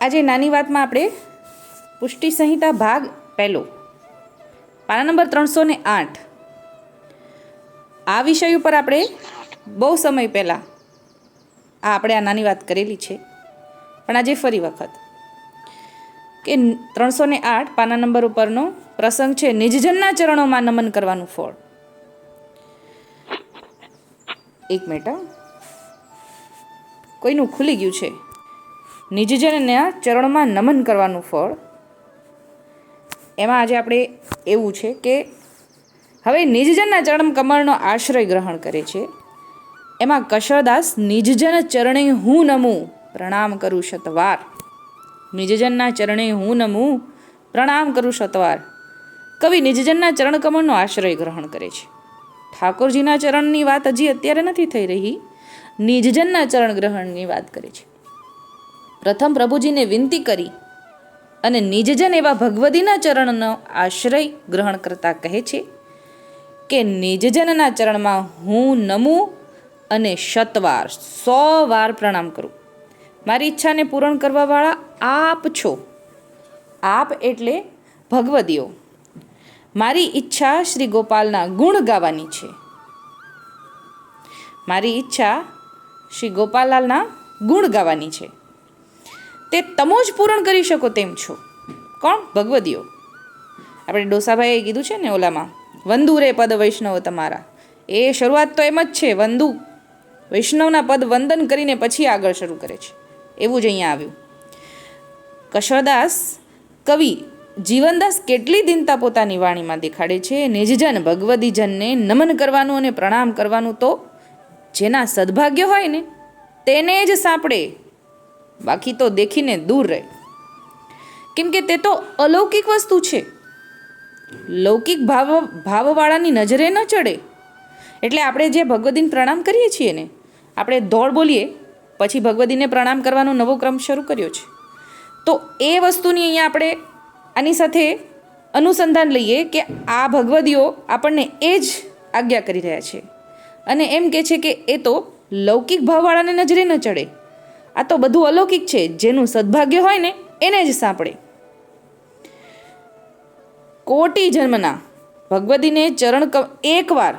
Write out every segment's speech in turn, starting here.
આજે નાની વાતમાં આપણે પુષ્ટિ સંહિતા ભાગ પહેલો. પાના નંબર ત્રણસો ને આઠ. આ વિષય ઉપર આપણે બહુ સમય પહેલાં આ આપણે આ નાની વાત કરેલી છે. પણ આજે ફરી વખત. કે ત્રણસો ને આઠ પાના નંબર ઉપરનો પ્રસંગ છે નિજજનના ચરણોમાં નમન કરવાનું ફળ. એક મિનિટ. કોઈનું ખુલી ગયું છે? નિજજનના ચરણમાં નમન કરવાનું ફળ. એમાં આજે આપણે એવું છે કે હવે નિજજનના ચરણ કમળનો આશ્રય ગ્રહણ કરે છે. એમાં કશળદાસ નિજજન ચરણે હું નમું પ્રણામ કરું શતવાર નિજજનના ચરણે હું નમું પ્રણામ કરું શતવાર કવિ નિજજનના ચરણ કમળનો આશ્રય ગ્રહણ કરે છે. ઠાકોરજીના ચરણની વાત હજી અત્યારે નથી થઈ રહી. નિજજનના ચરણ ગ્રહણની વાત કરે છે. પ્રથમ પ્રભુજીને વિનંતી કરી અને નિજજન એવા ભગવદીના ચરણનો આશ્રય ગ્રહણ કરતા કહે છે કે નિજજનના ચરણમાં હું નમું અને શતવાર સો વાર પ્રણામ કરું. મારી ઈચ્છાને પૂરણ કરવાવાળા આપ છો. આપ એટલે ભગવદીઓ. મારી ઈચ્છા શ્રી ગોપાલના ગુણ ગાવાની છે. મારી ઈચ્છા શ્રી ગોપાલાલના ગુણ ગાવાની છે. તે તમો જ પૂરણ કરી શકો તેમ છો. કોણ? ભગવદીઓ. આપણે ડોસાભાઈએ કીધું છે ને ઓલામાં, વંદુ રે પદ વૈષ્ણવ તમારા. એ શરૂઆત તો એમ જ છે, વંદુ. વૈષ્ણવના પદ વંદન કરીને પછી આગળ શરૂ કરે છે. એવું જ અહીંયા આવ્યું. કશરદાસ કવિ જીવનદાસ કેટલી દિનતા પોતાની વાણીમાં દેખાડે છે? નિજજન ભગવદીજનને નમન કરવાનું અને પ્રણામ કરવાનું તો જેના સદભાગ્ય હોય ને, તેને જ સાંપડે. બાકી તો દેખીને દૂર રહે. કેમ કે તે તો અલૌકિક વસ્તુ છે. લૌકિક ભાવ, ભાવવાળાની નજરે ન ચડે. એટલે આપણે જે ભગવદીન પ્રણામ કરીએ છીએ ને, આપણે દોડ બોલીએ, પછી ભગવદીને પ્રણામ કરવાનો નવો ક્રમ શરૂ કર્યો છે. તો એ વસ્તુની અહીંયા આપણે આની સાથે અનુસંધાન લઈએ કે આ ભગવદીઓ આપણને એ જ આજ્ઞા કરી રહ્યા છે. અને એમ કહે છે કે એ તો લૌકિક ભાવવાળાને નજરે ન ચડે. આ તો બધું અલૌકિક છે. જેનું સદભાગ્ય હોય ને, એને જ સાંપડે. કોટી જન્મના. ભગવદીને ચરણ એકવાર.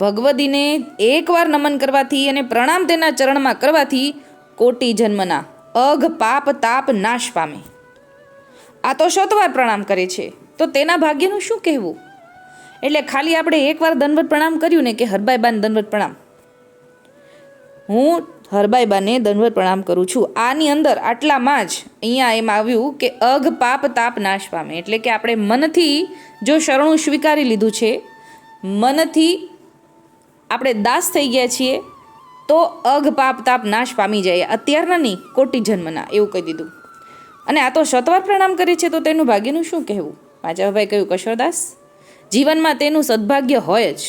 ભગવદીને એકવાર નમન કરવાથી અને પ્રણામ તેના ચરણમાં કરવાથી કોટી જન્મના. અઘ, પાપ, તાપ, નાશ પામે. આ તો શતવાર પ્રણામ કરે છે. તો તેના ભાગ્યનું શું કહેવું? એટલે ખાલી આપણે એકવાર દંડવત પ્રણામ કર્યું ને કે હરભાઈ બાન દંડવત પ્રણામ. હું હરબાઈબાને દંડવત પ્રણામ કરું છું. આની અંદર આટલામાં જ અહીંયા એમ આવ્યું કે અઘ પાપ તાપ નાશ પામે. એટલે કે આપણે મનથી જો શરણું સ્વીકારી લીધું છે, મનથી આપણે દાસ થઈ ગયા છીએ, તો અઘ પાપ તાપ નાશ પામી જાય. અત્યારના નહીં, કોટી જન્મના, એવું કહી દીધું. અને આ તો શતવાર પ્રણામ કરે છે, તો તેનું ભાગ્યનું શું કહેવું? પાંચાભાઈ કહ્યું, કશોરદાસ, જીવનમાં તેનું સદભાગ્ય હોય જ.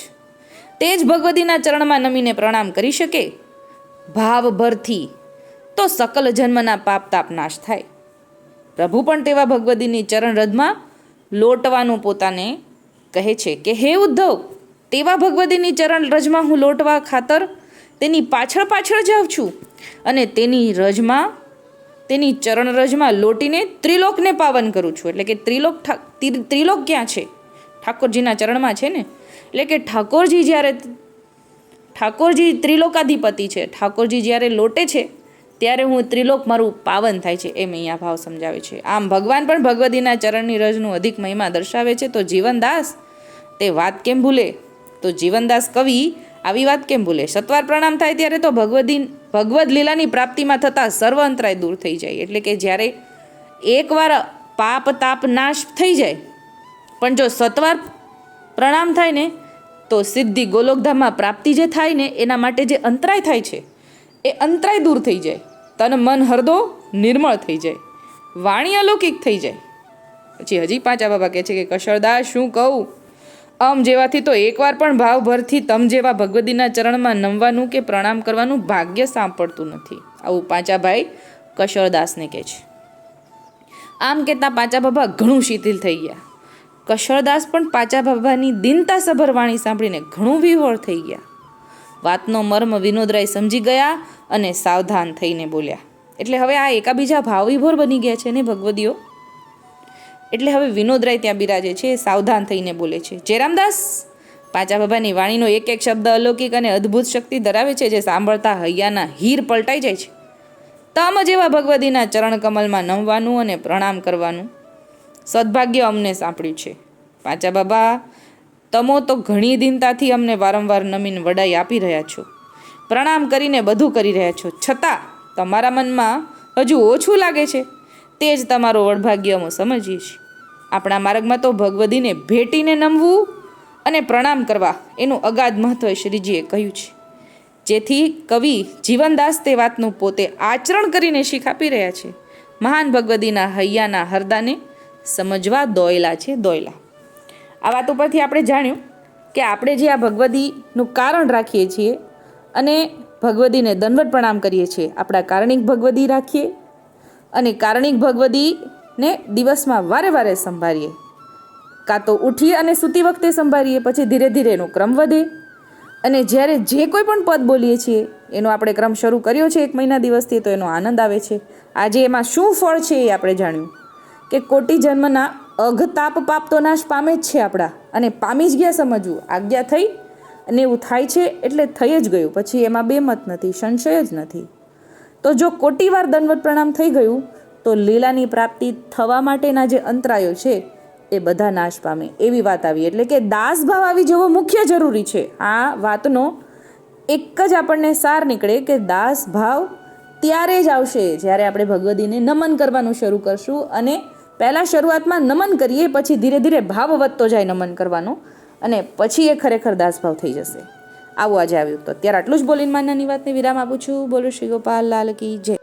તે જ ભગવતીના ચરણમાં નમીને પ્રણામ કરી શકે ભાવભરથી તો સકલ જન્મના પાપ તાપ નાશ થાય. પ્રભુ પણ તેવા ભગવદીની ચરણ રજમાં લોટવાનું પોતાને કહે છે કે, હે ઉદ્ધવ, તેવા ભગવદીની ચરણ રજમાં હું લોટવા ખાતર તેની પાછળ પાછળ જાઉં છું અને તેની રજમાં, તેની ચરણ રજમાં લોટીને ત્રિલોકને પાવન કરું છું. એટલે કે ત્રિલોક ત્રિલોક ક્યાં છે? ઠાકોરજીના ચરણમાં છે ને? એટલે કે ઠાકોરજી જ્યારે ઠાકોરજી ત્રિલોકાધિપતિ છે. ઠાકોરજી જ્યારે લોટે છે, ત્યારે હું ત્રિલોક મારું પાવન થાય છે એમ અહીંયા ભાવ સમજાવે છે. આમ ભગવાન પણ ભગવદીના ચરણની રજનું અધિક મહિમા દર્શાવે છે. તો જીવનદાસ, તે વાત કેમ ભૂલે? તો જીવનદાસ કવિ, આવી વાત કેમ ભૂલે? સત્વાર પ્રણામ થાય ત્યારે તો ભગવદી ભગવદ લીલાની પ્રાપ્તિમાં થતા સર્વ અંતરાય દૂર થઈ જાય. એટલે કે જ્યારે એકવાર પાપ, તાપ, નાશ થઈ જાય, પણ જો સત્વાર પ્રણામ થાય ને તો સિદ્ધિ ગોલોકધામમાં પ્રાપ્તિ જે થાય ને એના માટે જે અંતરાય થાય છે, એ અંતરાય દૂર થઈ જાય. તન મન હરદો નિર્મળ થઈ જાય. વાણી અલૌકિક થઈ જાય. પછી હજી પાંચા બાબા કહે છે કે કશળદાસ શું કહું? અમ જેવાથી તો એકવાર પણ ભાવભરથી તમ જેવા ભગવદીના ચરણમાં નમવાનું કે પ્રણામ કરવાનું ભાગ્ય સાંપડતું નથી. આવું પાંચાભાઈ કશળદાસને કહે છે. આમ કહેતા પાંચા બાબા ઘણું શિથિલ થઈ ગયા. કશળદાસ પણ પાચા બાબાની દિનતાસભર વાણી સાંભળીને ઘણું વિહોળ થઈ ગયા. વાતનો મર્મ વિનોદરાય સમજી ગયા અને સાવધાન થઈને બોલ્યા, એટલે હવે આ એકાબીજા ભાવવિભોર બની ગયા છે ને ભગવદીઓ? એટલે હવે વિનોદરાય ત્યાં બિરાજે છે, સાવધાન થઈને બોલે છે, જયરામદાસ, પાચા બાબાની વાણીનો એક એક શબ્દ અલૌકિક અને અદ્ભુત શક્તિ ધરાવે છે જે સાંભળતા હૈયાના હીર પલટાઈ જાય છે. તમ જેવા ભગવદીના ચરણ કમલમાં નમવાનું અને પ્રણામ કરવાનું. સદભાગ્ય અમને સાંપડ્યું છે. પાંચા બાબા, તમો તો ઘણી દિનતાથી અમને વારંવાર નમીન વડાઈ આપી રહ્યા છો. પ્રણામ કરીને બધું કરી રહ્યા છો. છતાં, તમારા મનમાં હજુ ઓછું લાગે છે. તે જ તમારો વડભાગ્ય અમે સમજીએ છીએ આપણા માર્ગમાં તો ભગવદીને ભેટીને નમવું અને પ્રણામ કરવા એનું અગાધ મહત્વ શ્રીજીએ કહ્યું છે. જેથી કવિ જીવનદાસ તે વાતનું પોતે આચરણ કરીને શીખ આપી રહ્યા છે. મહાન ભગવદીના હૈયાના હરદાને સમજવા દોયલા છે, દોયલા. આ વાત ઉપરથી આપણે જાણ્યું કે આપણે જે આ ભગવદીનું કારણ રાખીએ છીએ અને ભગવદીને દંડવત પ્રણામ કરીએ છીએ, આપણા કારણિક ભગવદી રાખીએ અને કારણિક ભગવદીને દિવસમાં વારે વારે સંભાળીએ. કાં તો ઉઠીએ અને સૂતી વખતે સંભાળીએ, પછી ધીરે ધીરે એનો ક્રમ વધે. અને જ્યારે જે કોઈ પણ પદ બોલીએ છીએ, એનો આપણે ક્રમ શરૂ કર્યો છે એક મહિના દિવસથી, તો એનો આનંદ આવે છે. આજે એમાં શું ફળ છે એ આપણે જાણ્યું. કે કોટી જન્મના અઘતાપ પાપ તો નાશ પામે જ છે આપણા. અને પામી જ ગયા સમજવું. આજ્ઞા થઈ અને એવું થાય છે એટલે થઈ જ ગયું. પછી એમાં બે મત નથી, સંશય જ નથી. તો જો કોટીવાર દંડવત પ્રણામ થઈ ગયું, તો લીલાની પ્રાપ્તિ થવા માટેના જે અંતરાયો છે, એ બધા નાશ પામે. એવી વાત આવી. એટલે કે દાસ ભાવ આવી જવો મુખ્ય જરૂરી છે. આ વાતનો એક જ આપણને સાર નીકળે કે દાસ ભાવ ત્યારે જ આવશે જ્યારે આપણે ભગવદીને નમન કરવાનું શરૂ કરશું અને પહેલાં શરૂઆતમાં નમન કરીએ, પછી ધીરે ધીરે ભાવ વધતો જાય નમન કરવાનો અને પછી એ ખરેખર દાસભાવ થઈ જશે. આવું આજે આવ્યું. તો અત્યારે આટલું જ બોલીને માન્યની વાતને વિરામ આપું છું. બોલું શ્રી ગોપાલ, લાલ કી જય.